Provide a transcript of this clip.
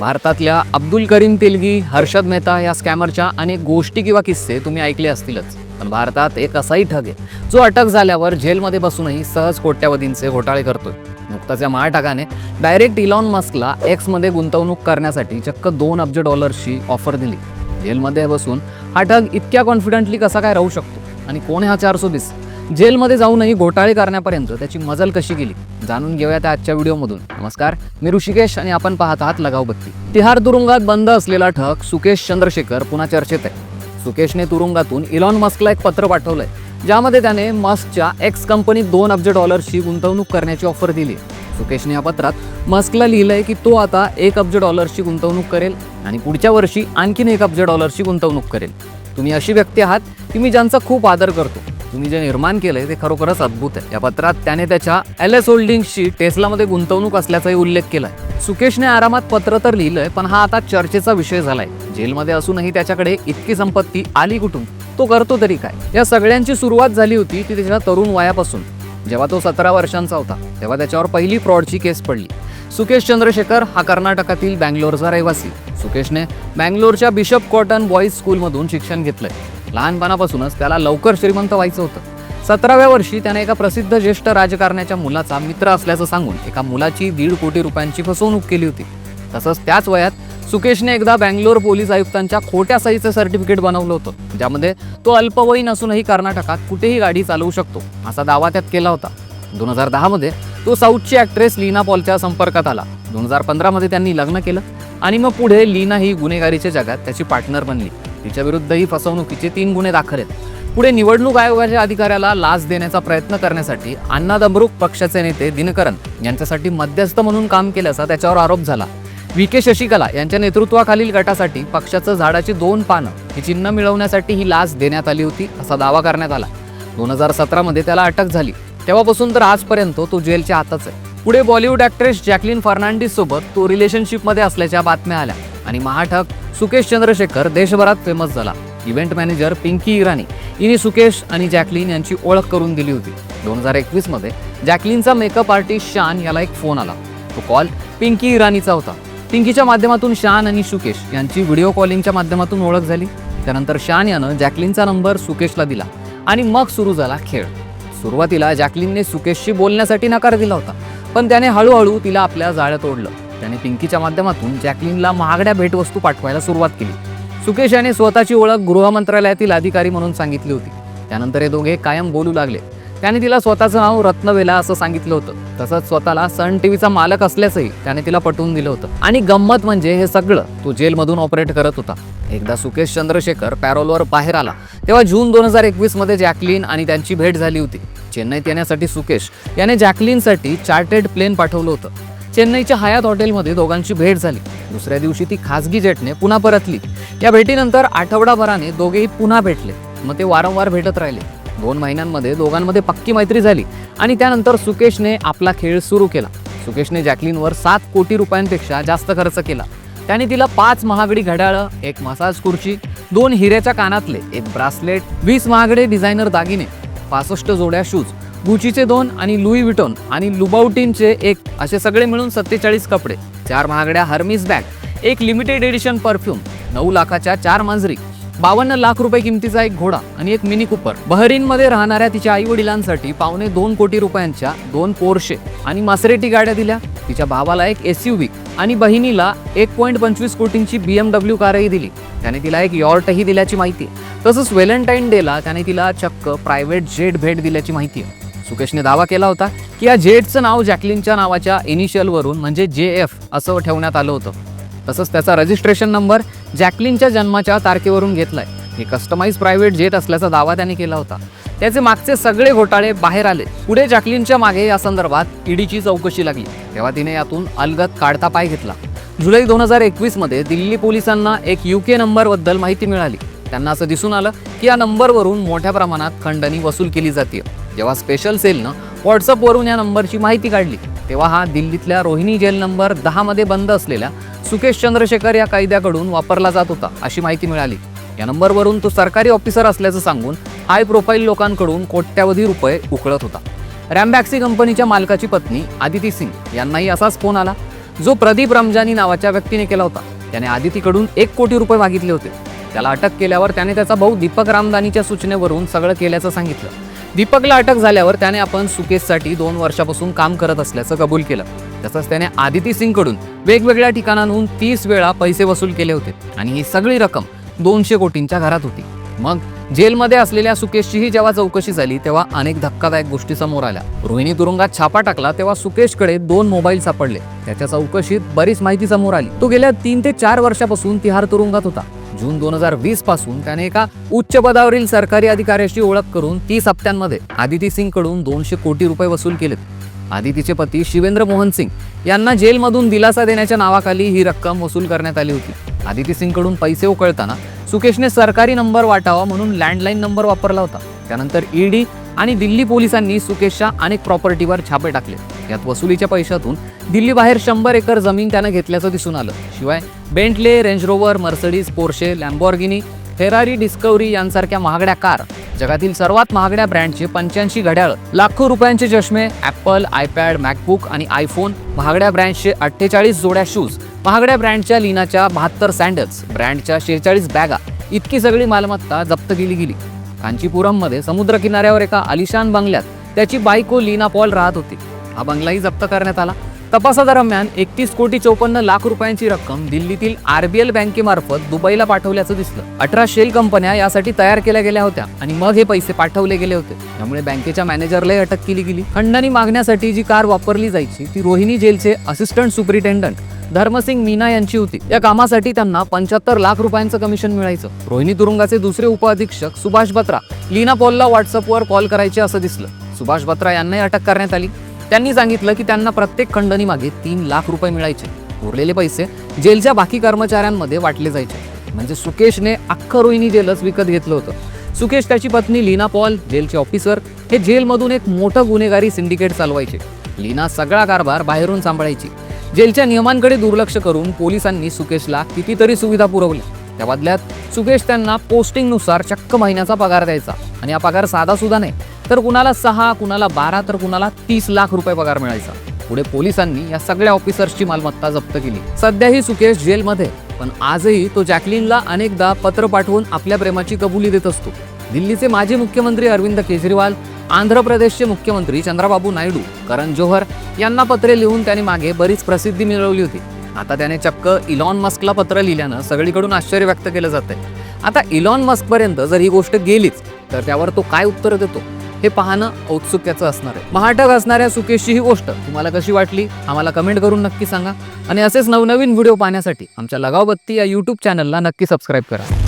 भारतातल्या अब्दुल करीम तेलगी हर्षद मेहता या स्कॅमरच्या अनेक गोष्टी किंवा किस्से तुम्ही ऐकले असतीलच. पण भारतात एक असाही ठग आहे जो अटक झाल्यावर जेलमध्ये बसूनही सहज कोट्यावधींचे घोटाळे करतोय. नुकताच या महाठगाने डायरेक्ट इलॉन मस्कला एक्समध्ये गुंतवणूक करण्यासाठी चक्क दोन अब्ज डॉलर्सची ऑफर दिली. जेलमध्ये बसून हा ठग इतक्या कॉन्फिडंटली कसा काय राहू शकतो? आणि कोण आहे हा चारसो बीस जेलमध्ये जाऊनही घोटाळे करण्यापर्यंत त्याची मजल कशी गेली? जाणून घेऊया त्या आजच्या व्हिडिओमधून. नमस्कार मी ऋषिकेश आणि आपण पाहत आहात लगाव बत्ती. तिहार तुरुंगात बंद असलेला ठक सुकेश चंद्रशेखर पुन्हा चर्चेत आहे. सुकेशने तुरुंगातून इलॉन मस्कला एक पत्र पाठवलंय ज्यामध्ये त्याने मस्कच्या एक्स कंपनीत दोन अब्ज डॉलर्सची गुंतवणूक करण्याची ऑफर दिली सुकेशने या पत्रात मस्कला लिहिलंय की तो आता एक अब्ज डॉलर्सची गुंतवणूक करेल आणि पुढच्या वर्षी आणखीन एक अब्ज डॉलर्सची गुंतवणूक करेल. तुम्ही अशी व्यक्ती आहात की मी ज्यांचा खूप आदर करतो. तुम्ही जे निर्माण केलंय ते खरोखरच अद्भुत आहे. या पत्रात त्याने त्याच्या एल एस होल्डिंग्सची टेस्लामध्ये गुंतवणूक असल्याचाही उल्लेख केलाय. सुकेशने आरामात पत्र तर लिहिलंय पण हा आता चर्चेचा विषय झालाय. जेलमध्ये असूनही त्याच्याकडे इतकी संपत्ती आली कुठून? तो करतो तरी काय? या सगळ्यांची सुरुवात झाली होती ती त्याच्या तरुण वयापासून. जेव्हा तो सतरा वर्षांचा होता तेव्हा त्याच्यावर पहिली फ्रॉडची केस पडली. सुकेश चंद्रशेखर हा कर्नाटकातील बँगलोरचा रहिवासी. सुकेशने बँगलोरच्या बिशप कॉटन बॉईज स्कूलमधून शिक्षण घेतलंय. लहानपणापासूनच त्याला लवकर श्रीमंत व्हायचं होतं. सतराव्या वर्षी त्याने एका प्रसिद्ध ज्येष्ठ राजकारण्याच्या मुलाचा मित्र असल्याचं सांगून एका मुलाची दीड कोटी रुपयांची फसवणूक केली होती. तसंच त्याच वयात सुकेशने एकदा बँगलोर पोलीस आयुक्तांच्या खोट्या सहीचं सर्टिफिकेट बनवलं होतं. ज्यामध्ये तो अल्पवयीन असूनही कर्नाटकात कुठेही गाडी चालवू शकतो असा दावा त्यात केला होता. दोन हजार दहामध्ये तो साऊथची ॲक्ट्रेस लीना पॉलच्या संपर्कात आला. दोन हजार पंधरामध्ये त्यांनी लग्न केलं आणि मग पुढे लीना ही गुन्हेगारीच्या जगात त्याची पार्टनर बनली. तिच्या विरुद्धही फसवणुकीचे तीन गुन्हे दाखल आहेत. पुढे निवडणूक आयोगाच्या अधिकाऱ्याला लाच देण्याचा प्रयत्न करण्यासाठी अण्णा दमरूक पक्षाचे नेते दिनकरन यांच्यासाठी मध्यस्थ म्हणून काम केल्याचा त्याच्यावर आरोप झाला. व्ही. के. शशिकला यांच्या नेतृत्वाखालील गटासाठी पक्षाचं झाडाची दोन पानं ही चिन्ह मिळवण्यासाठी ही लाच देण्यात आली होती असा दावा करण्यात आला. दोन हजार सतरामध्ये त्याला अटक झाली. तेव्हापासून तर आजपर्यंत तो जेलच्या हातच आहे. पुढे बॉलिवूड ॲक्ट्रेस जॅकलिन फर्नांडिस सोबत तो रिलेशनशिपमध्ये असल्याच्या बातम्या आल्या आणि महाठग सुकेश चंद्रशेखर देशभरात फेमस झाला. इव्हेंट मॅनेजर पिंकी इराणी हिने सुकेश आणि जॅकलिन यांची ओळख करून दिली होती. दोन हजार एकवीसमध्ये जॅकलिनचा मेकअप आर्टिस्ट शान याला एक फोन आला. तो कॉल पिंकी इराणीचा होता. पिंकीच्या माध्यमातून शान आणि सुकेश यांची व्हिडिओ कॉलिंगच्या माध्यमातून ओळख झाली. त्यानंतर शान यानं जॅकलिनचा नंबर सुकेशला दिला आणि मग सुरू झाला खेळ. सुरुवातीला जॅकलिनने सुकेशशी बोलण्यासाठी नकार दिला होता. पण त्याने हळूहळू तिला आपल्या जाळ्यात ओढलं. त्याने पिंकीच्या माध्यमातून जॅकलिनला महागड्या भेटवस्तू पाठवायला सुरुवात केली. सुकेश याने स्वतःची ओळख गृह मंत्रालयातील अधिकारी म्हणून सांगितली होती. त्यानंतर हे दोघे कायम बोलू लागले. त्याने तिला स्वतःचं नाव रत्नवेला असं सांगितलं होतं. तसंच स्वतःला सन टीव्हीचा मालक असल्याचंही त्याने तिला पटवून दिलं होतं. आणि गंमत म्हणजे हे सगळं तो जेलमधून ऑपरेट करत होता. एकदा सुकेश चंद्रशेखर पॅरोलवर बाहेर आला. तेव्हा जून दोन हजार एकवीसमध्ये जॅकलिन आणि त्यांची भेट झाली होती. चेन्नईत येण्यासाठी सुकेश याने जॅकलिनसाठी चार्टेड प्लेन पाठवलं होतं. चेन्नईच्या हयात हॉटेलमध्ये दोघांची भेट झाली. दुसऱ्या दिवशी ती खासगी जेटने पुन्हा परतली. या भेटीनंतर आठवडाभराने दोघेही पुन्हा भेटले. मग ते वारंवार भेटत राहिले. दोन महिन्यांमध्ये दोघांमध्ये पक्की मैत्री झाली आणि त्यानंतर सुकेशने आपला खेळ सुरू केला. सुकेशने जॅकलिनवर सात कोटी रुपयांपेक्षा जास्त खर्च केला. त्याने तिला पाच महागडी घड्याळं एक मसाज खुर्ची दोन हिऱ्याच्या कानातले एक ब्रासलेट वीस महागडे डिझायनर दागिने पासष्ट जोड्या शूज गुचीचे दोन आणि लुई विटोन आणि लुबाउटीनचे एक असे सगळे मिळून सत्तेचाळीस कपडे. चार महागड्या हर्मिस बॅग एक लिमिटेड एडिशन परफ्यूम नऊ लाखाच्या चार मांजरी बावन्न लाख रुपये किमतीचा एक घोडा आणि एक मिनी कुपर. बहरीनमध्ये राहणाऱ्या तिच्या आई वडिलांसाठी पावणे दोन कोटी रुपयांच्या दोन पोर्शे आणि मासरेटी गाड्या दिल्या. तिच्या भावाला एक एस यू व्ही आणि बहिणीला एक पॉईंट पंचवीस कोटींची बी एम डब्ल्यू कारही दिली. त्याने तिला एक यॉर्टही दिल्याची माहिती आहे. तसंच व्हॅलेंटाईन डेला त्याने तिला चक्क प्रायव्हेट जेट भेट दिल्याची माहिती आहे. सुकेशने दावा केला होता की या जेटचं नाव जॅकलिनच्या नावाच्या इनिशियलवरून म्हणजे जे एफ असं ठेवण्यात आलं होतं. तसंच त्याचा रजिस्ट्रेशन नंबर जॅकलिनच्या जन्माच्या तारखेवरून घेतलाय. हे कस्टमाइज प्रायव्हेट जेट असल्याचा दावा त्याने केला होता. त्याचे मागचे सगळे घोटाळे बाहेर आले. पुढे जॅकलिनच्या मागे या संदर्भात ईडीची चौकशी लागली. तेव्हा तिने यातून अलगत काढता पाय घेतला. जुलै दोन हजार एकवीसमध्ये दिल्ली पोलिसांना एक यू के नंबरबद्दल माहिती मिळाली. त्यांना असं दिसून आलं की या नंबरवरून मोठ्या प्रमाणात खंडणी वसूल केली जाते जेव्हा स्पेशल सेलनं व्हॉट्सअपवरून या नंबरची माहिती काढली तेव्हा हा दिल्लीतल्या रोहिणी जेल नंबर दहामध्ये बंद असलेल्या सुकेश चंद्रशेखर या कायद्याकडून वापरला जात होता अशी माहिती मिळाली. या नंबरवरून तो सरकारी ऑफिसर असल्याचं सांगून हाय प्रोफाईल लोकांकडून कोट्यावधी रुपये उकळत होता. रॅमबॅक्सी कंपनीच्या मालकाची पत्नी आदिती सिंग यांनाही असाच फोन आला जो प्रदीप रमजानी नावाच्या व्यक्तीने केला होता. त्याने आदितीकडून एक कोटी रुपये मागितले होते. त्याला अटक केल्यावर त्याने त्याचा भाऊ दीपक रामदानीच्या सूचनेवरून सगळं केल्याचं सांगितलं. दीपकला अटक झाल्यावर त्याने आपण सुकेशसाठी दोन वर्षापासून काम करत असल्याचं कबूल केलं. तसंच त्याने आदिती सिंगकडून वेगवेगळ्या ठिकाणांहून तीस वेळा पैसे वसूल केले होते आणि ही सगळी रक्कम दोनशे कोटींच्या घरात होती. मग जेलमध्ये असलेल्या सुकेशचीही जेव्हा चौकशी झाली तेव्हा अनेक धक्कादायक गोष्टी समोर आल्या. रोहिणी तुरुंगात छापा टाकला तेव्हा सुकेशकडे दोन मोबाईल सापडले. त्याच्या चौकशीत बरीच माहिती समोर आली. तो गेल्या तीन ते चार वर्षापासून तिहार तुरुंगात होता. जून दोन हजार वीसपासून त्याने एका उच्च पदावरील सरकारी अधिकाऱ्याची ओळख करून तीस हप्त्यांमध्ये आदिती सिंगकडून दोनशे कोटी रुपये वसूल केलेत. आदितीचे पती शिवेंद्र मोहन सिंग यांना जेलमधून दिलासा देण्याच्या नावाखाली ही रक्कम वसूल करण्यात आली होती. आदिती सिंगकडून पैसे उकळताना सुकेशने सरकारी नंबर वाटावा म्हणून लँडलाईन नंबर वापरला होता. त्यानंतर ईडी आणि दिल्ली पोलिसांनी सुकेशच्या अनेक प्रॉपर्टीवर छापे टाकले. यात वसुलीच्या पैशातून दिल्लीबाहेर शंभर एकर जमीन त्यानं घेतल्याचं दिसून आलं. शिवाय Bentley Range Rover Mercedes Porsche Lamborghini Ferrari Discovery यांसारख्या महागड्या कार जगातील सर्वात महागड्या ब्रँडचे पंच्याऐंशी घड्याळ लाखो रुपयांचे चष्मे ॲपल आयपॅड मॅकबुक आणि आयफोन महागड्या ब्रँडचे अठ्ठेचाळीस जोड्या शूज महागड्या ब्रँडच्या लिनाच्या बहात्तर सँडल्स ब्रँडच्या शेहेचाळीस बॅगा इतकी सगळी मालमत्ता जप्त केली गेली. कांचीपुरममध्ये समुद्र किनाऱ्यावर एका आलिशान बंगल्यात त्याची बायको लीना पॉल राहत होती. हा बंगलाही जप्त करण्यात आला. तपासादरम्यान एकतीस कोटी चौपन्न लाख रुपयांची रक्कम दिल्लीतील आरबीएल बँकेमार्फत दुबईला पाठवल्याचं दिसलं. अठरा शेल कंपन्या यासाठी तयार केल्या गेल्या होत्या आणि मग हे पैसे पाठवले गेले होते. त्यामुळे बँकेच्या मॅनेजरलाही अटक केली गेली. खंडणी मागण्यासाठी जी कार वापरली जायची ती रोहिणी जेलचे असिस्टंट सुपरिटेंडंट धर्मसिंग मीना यांची होती. या कामासाठी त्यांना पंच्याहत्तर लाख रुपयांचं कमिशन मिळायचं. रोहिणी तुरुंगाचे दुसरे उपअधीक्षक सुभाष बत्रा लीना पॉलला व्हॉट्सअपवर कॉल करायचे असं दिसलं. सुभाष बत्रा यांनाही अटक करण्यात आली. त्यांनी सांगितलं की त्यांना प्रत्येक खंडणी मागे तीन लाख रुपये मिळायचे. उरलेले पैसे जेलच्या बाकी कर्मचाऱ्यांमध्ये वाटले जायचे. म्हणजे सुकेशने अख्खं रोहिणी जेलच विकत घेतलं होतं. सुकेश त्याची पत्नी लीना पॉल जेलचे ऑफिसर हे जेलमधून एक मोठं गुन्हेगारी सिंडिकेट चालवायचे. लीना सगळा कारभार बाहेरून सांभाळायची. जेलच्या नियमांकडे दुर्लक्ष करून पोलिसांनी सुकेशला कितीतरी सुविधा पुरवल्या. त्या बदल्यात सुकेश त्यांना पोस्टिंगनुसार चक्क महिन्याचा पगार द्यायचा. आणि हा पगार साधा सुद्धा नाही तर कुणाला सहा कुणाला बारा तर कुणाला तीस लाख रुपये पगार मिळायचा. पुढे पोलिसांनी या सगळ्या ऑफिसर्सची मालमत्ता जप्त केली. सध्याही सुकेश जेलमध्ये पण आजही तो जॅकलिनला अनेकदा पत्र पाठवून आपल्या प्रेमाची कबुली देत असतो. दिल्लीचे माजी मुख्यमंत्री अरविंद केजरीवाल आंध्र प्रदेशचे मुख्यमंत्री चंद्राबाबू नायडू करण जोहर यांना पत्रे लिहून त्याने मागे बरीच प्रसिद्धी मिळवली होती. आता त्याने चक्क इलॉन मस्कला पत्र लिहिल्यानं सगळीकडून आश्चर्य व्यक्त केलं जातंय. आता इलॉन मस्कपर्यंत जर ही गोष्ट गेलीच तर त्यावर तो काय उत्तर देतो? हे पाहणं औत्सुक्याचं असणार आहे. महाटक असणाऱ्या सुकेशची ही गोष्ट तुम्हाला कशी वाटली? आम्हाला कमेंट करून नक्की सांगा. आणि असेच नवनवीन व्हिडिओ पाहण्यासाठी आमच्या लगावबत्ती या यूट्यूब चॅनलला नक्की सबस्क्राईब करा.